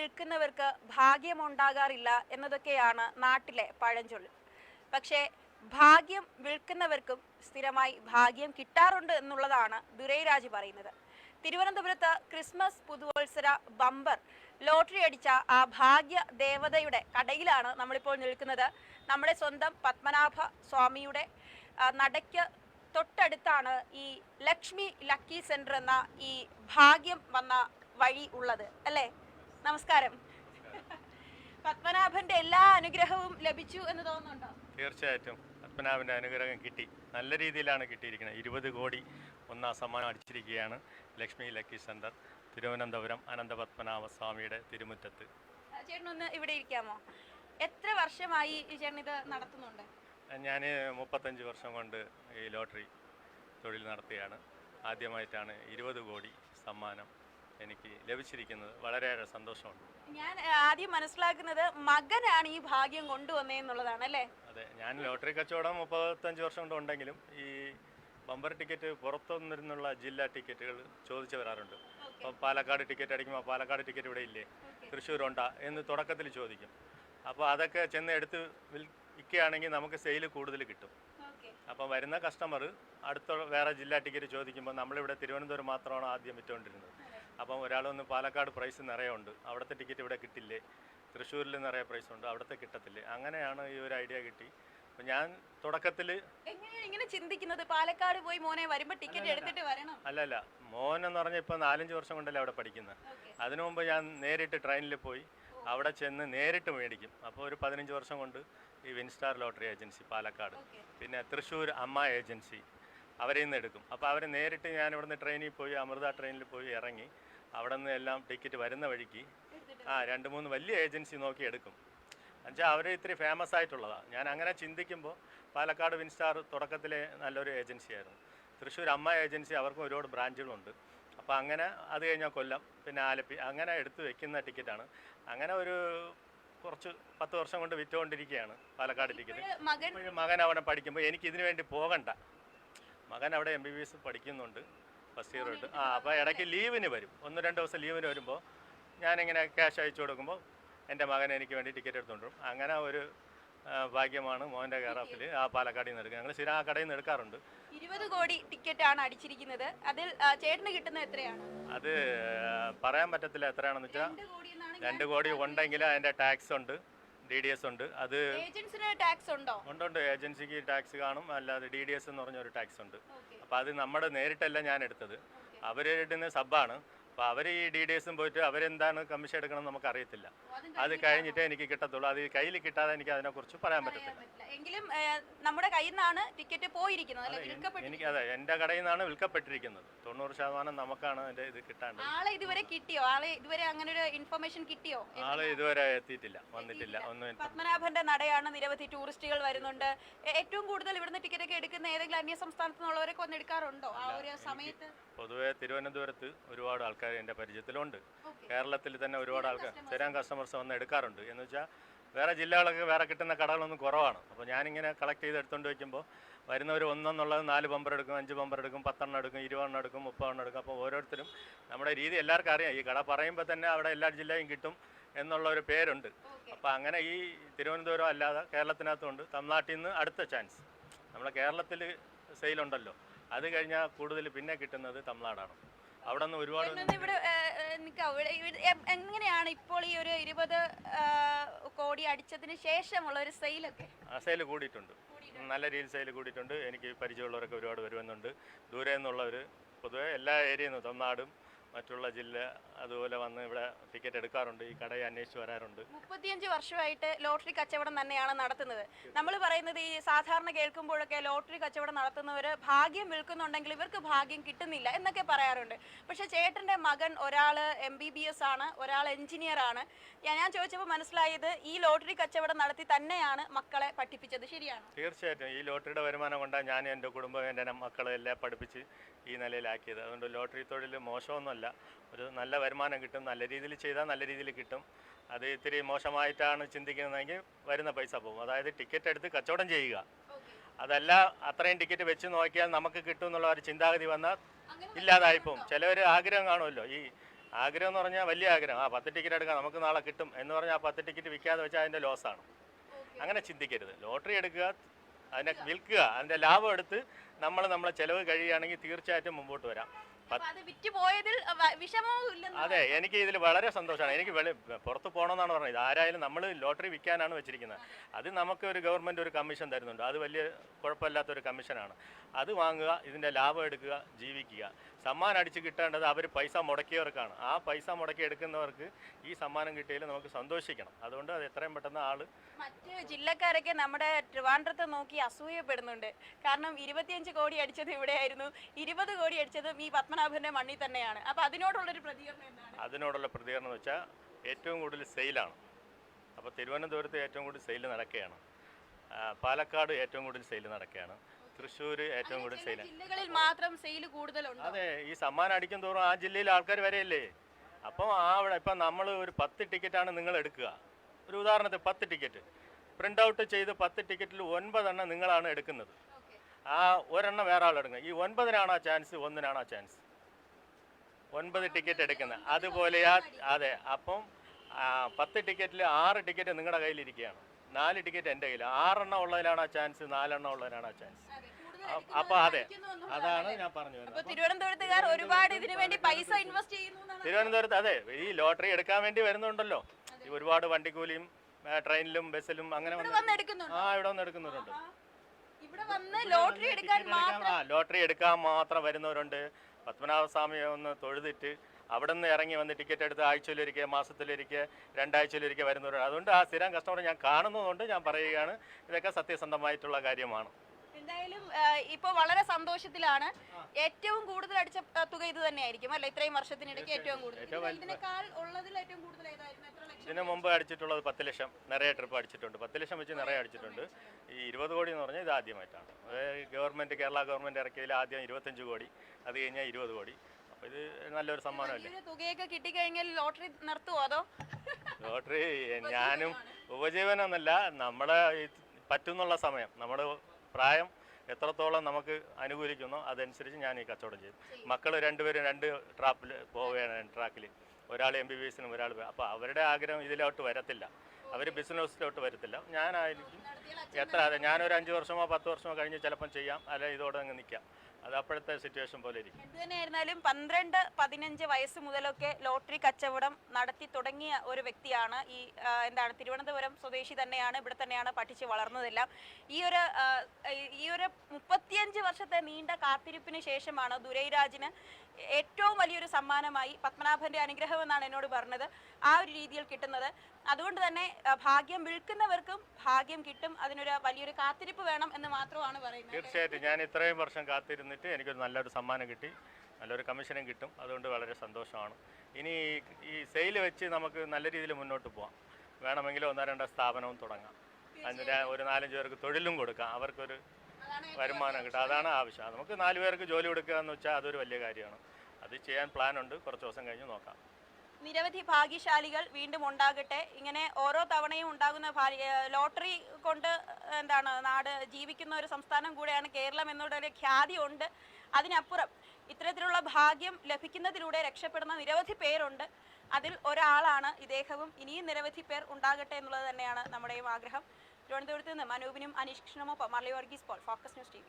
വിൽക്കുന്നവർക്ക് ഭാഗ്യമുണ്ടാകാറില്ല എന്നതൊക്കെയാണ് നാട്ടിലെ പഴഞ്ചൊല്ല്. പക്ഷേ ഭാഗ്യം വിൽക്കുന്നവർക്കും സ്ഥിരമായി ഭാഗ്യം കിട്ടാറുണ്ട് എന്നുള്ളതാണ് ദുരൈരാജ് പറയുന്നത്. തിരുവനന്തപുരത്ത് ക്രിസ്മസ് പുതുവത്സര ബമ്പർ ലോട്ടറി അടിച്ച ആ ഭാഗ്യ ദേവതയുടെ കടയിലാണ് നമ്മളിപ്പോൾ നിൽക്കുന്നത്. നമ്മുടെ സ്വന്തം പത്മനാഭ സ്വാമിയുടെ നടയ്ക്ക് തൊട്ടടുത്താണ് ഈ ലക്ഷ്മി ലക്കി സെന്റർ എന്ന ഈ ഭാഗ്യം വന്ന വഴി ഉള്ളത് അല്ലേ? നമസ്കാരം. പത്മനാഭന്റെ എല്ലാ അനുഗ്രഹവും ലഭിച്ചു എന്ന് തോന്നുന്നുണ്ടോ? തീർച്ചയായിട്ടും. പത്മനാഭന്റെ അനുഗ്രഹം കിട്ടി. നല്ല രീതിയിലാണ് കിട്ടിയിരിക്കുന്നത്. ഇരുപത് കോടി ഒന്നാം സമ്മാനം അടിച്ചിരിക്കുകയാണ് ലക്ഷ്മി ലക്കി സെന്റർ തിരുവനന്തപുരം അനന്തപത്മനാഭ സ്വാമിയുടെ തിരുമുറ്റത്ത്. ചേട്ടനൊന്ന് ഇവിടെ ഇരിക്കാമോ? എത്ര വർഷമായി ചേട്ടൻ ഇത് നടത്തുന്നുണ്ട്? ഞാൻ മുപ്പത്തഞ്ച് വർഷം കൊണ്ട് ഈ ലോട്ടറി തൊഴിൽ നടത്തുകയാണ്. ആദ്യമായിട്ടാണ് ഇരുപത് കോടി സമ്മാനം എനിക്ക് ലഭിച്ചിരിക്കുന്നത്. വളരെയേറെ സന്തോഷമുണ്ട്. ഞാൻ ആദ്യം മനസ്സിലാക്കുന്നത് മകനാണ് ഈ ഭാഗ്യം കൊണ്ടുവന്നതെന്നുള്ളതാണ് അല്ലേ? അതെ ഞാൻ ലോട്ടറി കച്ചവടം മുപ്പത്തഞ്ച് വർഷം കൊണ്ട് ഉണ്ടെങ്കിലും ഈ ബമ്പർ ടിക്കറ്റ് പുറത്തുനിന്നുള്ള ജില്ലാ ടിക്കറ്റുകൾ ചോദിച്ചു വരാറുണ്ട്. അപ്പോൾ പാലക്കാട് ടിക്കറ്റ് അടിക്കുമ്പോൾ പാലക്കാട് ടിക്കറ്റ് ഇവിടെ ഇല്ലേ? തൃശ്ശൂരുണ്ടാ എന്ന് തുടക്കത്തിൽ ചോദിക്കും. അപ്പോൾ അതൊക്കെ ചെന്ന് എടുത്ത് വിൽക്കുകയാണെങ്കിൽ നമുക്ക് സെയിൽ കൂടുതൽ കിട്ടും. അപ്പോൾ വരുന്ന കസ്റ്റമർ അടുത്ത വേറെ ജില്ലാ ടിക്കറ്റ് ചോദിക്കുമ്പോൾ നമ്മളിവിടെ തിരുവനന്തപുരം മാത്രമാണ് ആദ്യം വിറ്റുകൊണ്ടിരുന്നത്. അപ്പം ഒരാളൊന്ന് പാലക്കാട് പ്രൈസ് നിറയെ ഉണ്ട് അവിടുത്തെ ടിക്കറ്റ് ഇവിടെ കിട്ടില്ലേ? തൃശ്ശൂരിൽ നിറയെ പ്രൈസ് ഉണ്ട്. അവിടുത്തെ കിട്ടത്തില്ലേ? അങ്ങനെയാണ് ഈ ഒരു ഐഡിയ കിട്ടി. അപ്പം ഞാൻ തുടക്കത്തിൽ എങ്ങനെ ഇങ്ങനെ ചിന്തിക്കുന്നത്? പാലക്കാട് പോയി മോനെ വരുമ്പോൾ ടിക്കറ്റ് എടുത്തിട്ട് വരണം. അല്ലല്ല. മോൻ എന്ന് പറഞ്ഞാൽ ഇപ്പോൾ നാലഞ്ച് വർഷം കൊണ്ടല്ലേ അവിടെ പഠിക്കുന്നത് അതിനു മുമ്പ് ഞാൻ നേരിട്ട് ട്രെയിനിൽ പോയി. അവിടെ ചെന്ന് നേരിട്ട് മേടിക്കും. അപ്പോൾ ഒരു പതിനഞ്ച് വർഷം കൊണ്ട് ഈ വിൻസ്റ്റാർ ലോട്ടറി ഏജൻസി പാലക്കാട്. പിന്നെ തൃശ്ശൂർ അമ്മ ഏജൻസി അവരിൽ നിന്ന് എടുക്കും. അപ്പോൾ അവർ നേരിട്ട് ഞാൻ ഇവിടുന്ന് ട്രെയിനിൽ പോയി അമൃത ട്രെയിനിൽ പോയി ഇറങ്ങി. അവിടെ നിന്ന് എല്ലാം ടിക്കറ്റ് വരുന്ന വഴിക്ക് ആ രണ്ട് മൂന്ന് വലിയ ഏജൻസി നോക്കി എടുക്കും. എന്നുവെച്ചാൽ അവർ ഇത്തിരി ഫേമസ് ആയിട്ടുള്ളതാണ് ഞാൻ അങ്ങനെ ചിന്തിക്കുമ്പോൾ പാലക്കാട് വിൻസ്റ്റാർ തുടക്കത്തിലെ നല്ലൊരു ഏജൻസി ആയിരുന്നു. തൃശ്ശൂർ അമ്മ ഏജൻസി അവർക്കും ഒരുപാട് ബ്രാഞ്ചുകളുണ്ട്. അപ്പോൾ അങ്ങനെ അത് കഴിഞ്ഞാൽ കൊല്ലം പിന്നെ ആലപ്പി അങ്ങനെ എടുത്തു വെക്കുന്ന ടിക്കറ്റാണ് അങ്ങനെ ഒരു കുറച്ച് പത്ത് വർഷം കൊണ്ട് വിറ്റുകൊണ്ടിരിക്കുകയാണ് പാലക്കാട് ടിക്കറ്റ് മകൻ മകൻ അവിടെ പഠിക്കുമ്പോൾ എനിക്ക് ഇതിനു വേണ്ടി പോകണ്ട. മകൻ അവിടെ എം ബി ബി എസ് പഠിക്കുന്നുണ്ട്. ഫസ്റ്റ് ഇയർ തൊട്ട്. ആ അപ്പോൾ ഇടയ്ക്ക് ലീവിന് വരും. ഒന്ന് രണ്ട് ദിവസം ലീവിന് വരുമ്പോൾ ഞാനിങ്ങനെ ക്യാഷ് അയച്ചു കൊടുക്കുമ്പോൾ എന്റെ മകൻ എനിക്ക് വേണ്ടി ടിക്കറ്റ് എടുത്തുകൊണ്ടും അങ്ങനെ ഒരു ഭാഗ്യമാണ് മോന്റെ കയറാപ്പിൽ ആ പാലക്കാടിൽ നിന്ന് എടുക്കുക ഞങ്ങൾ സ്ഥിരം ആ കടയിൽ നിന്ന് എടുക്കാറുണ്ട്. ഇരുപത് കോടി ടിക്കറ്റ് ആണ് അടിച്ചിരിക്കുന്നത്. അതിൽ ചേട്ടന് കിട്ടുന്നത് എത്രയാണ്? അത് പറയാൻ പറ്റത്തില്ല എത്രയാണെന്ന് വെച്ചാൽ രണ്ട് കോടി ഉണ്ടെങ്കിൽ അതിന്റെ ടാക്സ് ഉണ്ട്. ഡി ഡി എസ് ഉണ്ട്. അത് ഏജൻസിന് ടാക്സ് ഉണ്ടോ? ഉണ്ടുണ്ട്. ഏജൻസിക്ക് ടാക്സ് കാണും. അല്ലാതെ ഡി ഡി എസ് എന്ന് പറഞ്ഞൊരു ടാക്സ് ഉണ്ട്. അപ്പോൾ അത് നമ്മുടെ നേരിട്ടല്ല ഞാൻ എടുത്തത്. അവരിടുന്ന സബ്ബാണ് അപ്പോൾ അവർ ഈ ഡി ഡി എസും പോയിട്ട് അവരെന്താണ് കമ്മീഷൻ എടുക്കണം നമുക്ക് അറിയത്തില്ല. അത് കഴിഞ്ഞിട്ടേ എനിക്ക് കിട്ടത്തുള്ളൂ. അത് കയ്യിൽ കിട്ടാതെ എനിക്ക് അതിനെക്കുറിച്ച് പറയാൻ പറ്റത്തില്ല. എങ്കിലും നമ്മുടെ കയ്യിൽ നിന്നാണ് ടിക്കറ്റ് പോയിരിക്കുന്നത് എനിക്ക് അതെ എന്റെ കടയിൽ നിന്നാണ് വിൽക്കപ്പെട്ടിരിക്കുന്നത്. തൊണ്ണൂറ് ശതമാനം നമുക്കാണ് അതിന്റെ ഇത് കിട്ടാണ്ട് ആളെ ഇതുവരെ കിട്ടിയോ? ആളെ ഇതുവരെ അങ്ങനെ ഒരു ഇൻഫർമേഷൻ കിട്ടിയോ? ആൾ ഇതുവരെ എത്തിയിട്ടില്ല. വന്നിട്ടില്ല. ഒന്നും പത്മനാഭന്റെ നടയാണ് നിരവധി ടൂറിസ്റ്റുകൾ വരുന്നുണ്ട്. ഏറ്റവും കൂടുതൽ ഇവിടുന്ന് ടിക്കറ്റ് ഒക്കെ എടുക്കുന്ന ഏതെങ്കിലും അന്യ സംസ്ഥാനത്തു നിന്നുള്ളവരൊക്കെ വന്ന് എടുക്കാറുണ്ടോ? ആ ഒരു സമയത്ത്? പൊതുവെ തിരുവനന്തപുരത്ത് ഒരുപാട് ആൾക്കാർ എന്റെ പരിചയത്തിലുണ്ട്. കേരളത്തിൽ തന്നെ ഒരുപാട് ആൾക്കാർ സ്ഥിരം കസ്റ്റമേഴ്സ് വന്ന് എടുക്കാറുണ്ട്. എന്ന് വെച്ചാൽ വേറെ ജില്ലകളൊക്കെ വേറെ കിട്ടുന്ന കടകളൊന്നും കുറവാണ്. അപ്പോൾ ഞാനിങ്ങനെ കളക്ട് ചെയ്ത് എടുത്തുകൊണ്ട് വയ്ക്കുമ്പോൾ വരുന്നവർ ഒന്നെന്നുള്ളത് നാല് ബമ്പർ എടുക്കും അഞ്ച് ബമ്പർ എടുക്കും പത്തെണ്ണം എടുക്കും ഇരുപതെണ്ണം എടുക്കും മുപ്പതെണ്ണം എടുക്കും. അപ്പോൾ ഓരോരുത്തരും നമ്മുടെ രീതി എല്ലാവർക്കും അറിയാം. ഈ കട പറയുമ്പോൾ തന്നെ അവിടെ എല്ലാ ജില്ലയും കിട്ടും എന്നുള്ള ഒരു പേരുണ്ട്. അപ്പോൾ അങ്ങനെ ഈ തിരുവനന്തപുരം അല്ലാതെ കേരളത്തിനകത്തുണ്ട്. തമിഴ്നാട്ടിൽ നിന്ന് അടുത്ത ചാൻസ് നമ്മുടെ കേരളത്തിൽ സെയിലുണ്ടല്ലോ അത് കഴിഞ്ഞാൽ കൂടുതൽ പിന്നെ കിട്ടുന്നത് തമിഴ്നാടാണ്. അവിടെ നിന്ന് ഒരുപാട് എന്നൊന്ന് ഇവിടെ? ഇവിടെ എ- എങ്ങനെയാണ് ഇപ്പോൾ ഈ ഒരു ഇരുപത് കോടി അടിച്ചതിന് ശേഷമുള്ള ഒരു സെയിലൊക്കെ? സെയിൽ കൂടിയിട്ടുണ്ട്. നല്ല രീതിയിൽ സെയിൽ കൂടിയിട്ടുണ്ട്. എനിക്ക് പരിചയമുള്ളവരൊക്കെ ഒരുപാട് വരുമെന്നുണ്ട് ദൂരെ നിന്നുള്ളവർ പൊതുവെ എല്ലാ ഏരിയയിൽ നിന്നും തമിഴ്നാടും മറ്റുള്ള ജില്ല അതുപോലെ വന്ന് ഇവിടെ ടിക്കറ്റ് എടുക്കാറുണ്ട് ഈ കടയെ അന്വേഷിച്ച് വരാറുണ്ട്. മുപ്പത്തിയഞ്ച് വർഷമായിട്ട് ലോട്ടറി കച്ചവടം തന്നെയാണ് നടത്തുന്നത്. നമ്മൾ പറയുന്നത് ഈ സാധാരണ കേൾക്കുമ്പോഴൊക്കെ ലോട്ടറി കച്ചവടം നടത്തുന്നവർ ഭാഗ്യം വിൽക്കുന്നുണ്ടെങ്കിൽ ഇവർക്ക് ഭാഗ്യം കിട്ടുന്നില്ല എന്നൊക്കെ പറയാറുണ്ട്. പക്ഷെ ചേട്ടന്റെ മകൻ ഒരാൾ എം ബി ബി എസ് ആണ് ഒരാൾ എഞ്ചിനീയർ ആണ്. ഞാൻ ഞാൻ ചോദിച്ചപ്പോൾ മനസ്സിലായത് ഈ ലോട്ടറി കച്ചവടം നടത്തി തന്നെയാണ് മക്കളെ പഠിപ്പിച്ചത്. ശരിയാണ്? തീർച്ചയായിട്ടും. ഈ ലോട്ടറിയുടെ വരുമാനം കൊണ്ടാണ് ഞാൻ എന്റെ കുടുംബം എന്റെ മക്കളെ എല്ലാം പഠിപ്പിച്ച് ഈ നിലയിലാക്കിയത്. അതുകൊണ്ട് ലോട്ടറി തൊഴിൽ മോശമൊന്നുമല്ല. ഒരു നല്ല വരുമാനം കിട്ടും. നല്ല രീതിയിൽ ചെയ്താൽ നല്ല രീതിയിൽ കിട്ടും. അത് ഇത്തിരി മോശമായിട്ടാണ് ചിന്തിക്കുന്നതെങ്കിൽ വരുന്ന പൈസ പോകും. അതായത് ടിക്കറ്റ് എടുത്ത് കച്ചവടം ചെയ്യുക. അതല്ല അത്രയും ടിക്കറ്റ് വെച്ച് നോക്കിയാൽ നമുക്ക് കിട്ടും എന്നുള്ള ഒരു ചിന്താഗതി വന്നാൽ ഇല്ലാതായി പോകും. ചിലവർ ആഗ്രഹം കാണുമല്ലോ. ഈ ആഗ്രഹം എന്ന് പറഞ്ഞാൽ വലിയ ആഗ്രഹം. ആ പത്ത് ടിക്കറ്റ് എടുക്കാം നമുക്ക് നാളെ കിട്ടും എന്ന് പറഞ്ഞാൽ ആ പത്ത് ടിക്കറ്റ് വിൽക്കാതെ വെച്ചാൽ അതിന്റെ ലോസാണ്. അങ്ങനെ ചിന്തിക്കരുത്. ലോട്ടറി എടുക്കുക അതിനെ വിൽക്കുക. അതിന്റെ ലാഭം എടുത്ത് നമ്മൾ നമ്മളെ ചെലവ് കഴിയുകയാണെങ്കിൽ തീർച്ചയായിട്ടും മുമ്പോട്ട് വരാം. അത് എനിക്ക് ഇതിൽ വളരെ സന്തോഷമാണ്. എനിക്ക് വെളി പുറത്ത് പോകണമെന്നാണ് പറഞ്ഞത്. ആരായാലും നമ്മൾ ലോട്ടറി വിൽക്കാനാണ് വെച്ചിരിക്കുന്നത്. അത് നമുക്ക് ഒരു ഗവൺമെന്റ് ഒരു കമ്മീഷൻ തരുന്നുണ്ട്. അത് വലിയ കുഴപ്പമില്ലാത്ത ഒരു കമ്മീഷനാണ്. അത് വാങ്ങുക ഇതിന്റെ ലാഭം എടുക്കുക ജീവിക്കുക. സമ്മാനം അടിച്ച് കിട്ടേണ്ടത് അവർ പൈസ മുടക്കിയവർക്കാണ്. ആ പൈസ മുടക്കി എടുക്കുന്നവർക്ക് ഈ സമ്മാനം കിട്ടിയതിൽ നമുക്ക് സന്തോഷിക്കണം. അതുകൊണ്ട് അത് എത്രയും പെട്ടെന്ന് ആൾ മറ്റ് ജില്ലക്കാരൊക്കെ നമ്മുടെ ട്രിവാൻഡ്രത്തെ നോക്കി അസൂയപ്പെടുന്നുണ്ട്. കാരണം ഇരുപത്തിയഞ്ച് കോടി അടിച്ചത് ഇവിടെയായിരുന്നു. ഇരുപത് കോടി അടിച്ചതും ഈ പത്മനാഭന്റെ മണ്ണിൽ തന്നെയാണ്. അപ്പൊ അതിനോടുള്ളൊരു പ്രതികരണം എന്താണ്? അതിനോടുള്ള പ്രതികരണം എന്ന് വെച്ചാൽ ഏറ്റവും കൂടുതൽ സെയിലാണ്. അപ്പോൾ തിരുവനന്തപുരത്ത് ഏറ്റവും കൂടുതൽ സെയിൽ നടക്കുകയാണ്. പാലക്കാട് ഏറ്റവും കൂടുതൽ സെയിൽ നടക്കുകയാണ്. തൃശ്ശൂർ ഏറ്റവും കൂടുതൽ സെയിൽ ജില്ലകളിൽ മാത്രം സെയിൽ കൂടുതലുണ്ട്? അതെ ഈ സമ്മാനം അടിക്കും തോറും ആ ജില്ലയിൽ ആൾക്കാർ വരെയല്ലേ? അപ്പം ആ അവിടെ ഇപ്പം നമ്മൾ ഒരു പത്ത് ടിക്കറ്റാണ് നിങ്ങൾ എടുക്കുക. ഒരു ഉദാഹരണത്തിന് പത്ത് ടിക്കറ്റ് പ്രിന്റ് ഔട്ട് ചെയ്ത് പത്ത് ടിക്കറ്റിൽ ഒൻപതെണ്ണം നിങ്ങളാണ് എടുക്കുന്നത്. ആ ഒരെണ്ണം വേറെ എടുക്കുന്നത് ഈ ഒൻപതിനാണ് ആ ചാൻസ് ഒന്നിനാണ് ആ ചാൻസ് ഒൻപത് ടിക്കറ്റ് എടുക്കുന്നത് അതുപോലെയാ അതെ അപ്പം ആ, പത്ത് ടിക്കറ്റിൽ ആറ് ടിക്കറ്റ് നിങ്ങളുടെ കയ്യിലിരിക്കുകയാണ് നാല് ടിക്കറ്റ് എന്റെ കയ്യിൽ. ആറെണ്ണം ഉള്ളതിലാണോ ആ ചാൻസ് നാലെണ്ണം ഉള്ളതിനാണ് ആ ചാൻസ് അപ്പോൾ അതെ. അതാണ് ഞാൻ പറഞ്ഞു വരുന്നത്. അപ്പൊ തിരുവനന്തപുരത്തുകാർ ഒരുപാട് ഇതിനു വേണ്ടി പൈസ ഇൻവെസ്റ്റ് ചെയ്യുന്നു തിരുവനന്തപുരത്ത് അതെ ഈ ലോട്ടറി എടുക്കാൻ വേണ്ടി വരുന്നുണ്ടല്ലോ. ഈ ഒരുപാട് വണ്ടിക്കൂലിയും ട്രെയിനിലും ബസ്സിലും അങ്ങനെ ആ ഇവിടെ വന്ന് എടുക്കുന്നവരുണ്ട് ലോട്ടറി എടുക്കാൻ മാത്രം ആ ലോട്ടറി എടുക്കാൻ മാത്രം വരുന്നവരുണ്ട്. പത്മനാഭസ്വാമിയെ ഒന്ന് തൊഴുതിട്ട് അവിടെ നിന്ന് ഇറങ്ങി വന്ന് ടിക്കറ്റ് എടുത്ത് ആഴ്ചയിലൊരിക്കൽ മാസത്തിലൊരിക്കൽ രണ്ടാഴ്ചയിലൊരിക്കൽ വരുന്നവരുണ്ട്. അതുകൊണ്ട് ആ സ്ഥിരം കസ്റ്റമർ ഞാൻ കാണുന്നതുകൊണ്ട് ഞാൻ പറയുകയാണ് ഇതൊക്കെ സത്യസന്ധമായിട്ടുള്ള കാര്യമാണ്. എന്തായാലും ഇപ്പൊ വളരെ സന്തോഷത്തിലാണ്. ഏറ്റവും കൂടുതൽ അടിച്ച തുക ഇത് തന്നെയായിരിക്കും അല്ലെ? ഇത്രയും വർഷത്തിനിടയ്ക്ക് ഏറ്റവും കൂടുതൽ. ഇതിനേക്കാൾ ഉള്ളതിൽ ഏറ്റവും കൂടുതൽ ഏതായിരുന്നു? എത്ര ലക്ഷം ഇതിനു മുമ്പ് അടിച്ചിട്ടുള്ളത് പത്ത് ലക്ഷം. നിറയെ ട്രിപ്പ് അടിച്ചിട്ടുണ്ട്. പത്ത് ലക്ഷം വെച്ച് നിറയെ അടിച്ചിട്ടുണ്ട്. ഈ ഇരുപത് കോടി എന്ന് പറഞ്ഞാൽ ഇത് ആദ്യമായിട്ടാണ്. ഗവൺമെന്റ് കേരള ഗവൺമെന്റ് ഇറക്കിയതിൽ ആദ്യം ഇരുപത്തഞ്ച് കോടി അത് കഴിഞ്ഞാൽ ഇരുപത് കോടി. അപ്പോൾ ഇത് നല്ലൊരു സമ്മാനമല്ലേ? തുകയൊക്കെ കിട്ടിക്കഴിഞ്ഞാൽ ലോട്ടറി നിർത്തുവോ അതോ? ലോട്ടറി ഞാനും ഉപജീവനം എന്നല്ല നമ്മളെ പറ്റുന്നുള്ള സമയം. നമ്മുടെ പ്രായം എത്രത്തോളം നമുക്ക് അനുകൂലിക്കുന്നോ അതനുസരിച്ച് ഞാൻ ഈ കച്ചവടം ചെയ്യും. മക്കൾ രണ്ടുപേരും രണ്ട് ട്രാപ്പിൽ പോവുകയാണ് ട്രാക്കിൽ ഒരാൾ എം ബി ബി എസിനും ഒരാൾ അപ്പോൾ അവരുടെ ആഗ്രഹം ഇതിലോട്ട് വരത്തില്ല. അവർ ബിസിനസ്സിലോട്ട് വരത്തില്ല. ഞാനായിരിക്കും എത്ര അതെ ഞാനൊരു അഞ്ച് വർഷമോ പത്ത് വർഷമോ കഴിഞ്ഞ് ചിലപ്പം ചെയ്യാം. അല്ലെ ഇതോടെ അങ്ങ് നിൽക്കാം അത് അപ്പോഴത്തെ സിറ്റുവേഷൻ പോലെ ഇരിക്കും. എന്ത് തന്നെയായിരുന്നാലും പന്ത്രണ്ട് പതിനഞ്ച് വയസ്സ് മുതലൊക്കെ ലോട്ടറി കച്ചവടം നടത്തി തുടങ്ങിയ ഒരു വ്യക്തിയാണ് ഈ എന്താണ് തിരുവനന്തപുരം സ്വദേശി തന്നെയാണ് ഇവിടെ തന്നെയാണ് പഠിച്ച് വളർന്നതെല്ലാം. ഈ ഒരു ഈ ഒരു മുപ്പത്തിയഞ്ച് വർഷത്തെ നീണ്ട കാത്തിരിപ്പിന് ശേഷമാണ് ദുരൈരാജിന് ഏറ്റവും വലിയൊരു സമ്മാനമായി പത്മനാഭന്റെ അനുഗ്രഹം എന്നാണ് എന്നോട് പറഞ്ഞത് ആ ഒരു രീതിയിൽ കിട്ടുന്നത്. അതുകൊണ്ട് തന്നെ ഭാഗ്യം വിൽക്കുന്നവർക്കും ഭാഗ്യം കിട്ടും അതിനൊരു വലിയൊരു കാത്തിരിപ്പ് വേണം എന്ന് മാത്രമാണ് പറയുന്നത്. തീർച്ചയായിട്ടും. ഞാൻ ഇത്രയും വർഷം കാത്തിരുന്നിട്ട് എനിക്കൊരു നല്ലൊരു സമ്മാനം കിട്ടി നല്ലൊരു കമ്മീഷനും കിട്ടും. അതുകൊണ്ട് വളരെ സന്തോഷമാണ്. ഇനി ഈ- സെയിൽ വെച്ച് നമുക്ക് നല്ല രീതിയിൽ മുന്നോട്ട് പോകാം വേണമെങ്കിൽ ഒന്നോ രണ്ടോ സ്ഥാപനവും തുടങ്ങാം. അതിന്റെ ഒരു നാലഞ്ച് പേർക്ക് തൊഴിലും കൊടുക്കാം. അവർക്കൊരു വരുമാനം കിട്ടും. അതാണ് ആവശ്യം. നമുക്ക് നാല് പേർക്ക് ജോലി കൊടുക്കുക എന്ന് വെച്ചാൽ അതൊരു വലിയ കാര്യമാണ്. അത് ചെയ്യാൻ പ്ലാൻ ഉണ്ട്. കുറച്ച് ദിവസം കഴിഞ്ഞ് നോക്കാം. നിരവധി ഭാഗ്യശാലികൾ വീണ്ടും ഉണ്ടാകട്ടെ. ഇങ്ങനെ ഓരോ തവണയും ഉണ്ടാകുന്ന ലോട്ടറി കൊണ്ട് എന്താണ് നാട് ജീവിക്കുന്ന ഒരു സംസ്ഥാനം കൂടെയാണ് കേരളം എന്നുള്ള ഖ്യാതി ഉണ്ട്. അതിനപ്പുറം ഇത്തരത്തിലുള്ള ഭാഗ്യം ലഭിക്കുന്നതിലൂടെ രക്ഷപ്പെടുന്ന നിരവധി പേരുണ്ട്. അതിൽ ഒരാളാണ് ഇദ്ദേഹവും. ഇനിയും നിരവധി പേർ ഉണ്ടാകട്ടെ എന്നുള്ളത് തന്നെയാണ് നമ്മുടെയും ആഗ്രഹം. തിരുവനന്തപുരത്ത് നിന്ന് മനൂപിനും Aneesh കൃഷ്ണമൊപ്പം Marly Varghese Paul Focus News T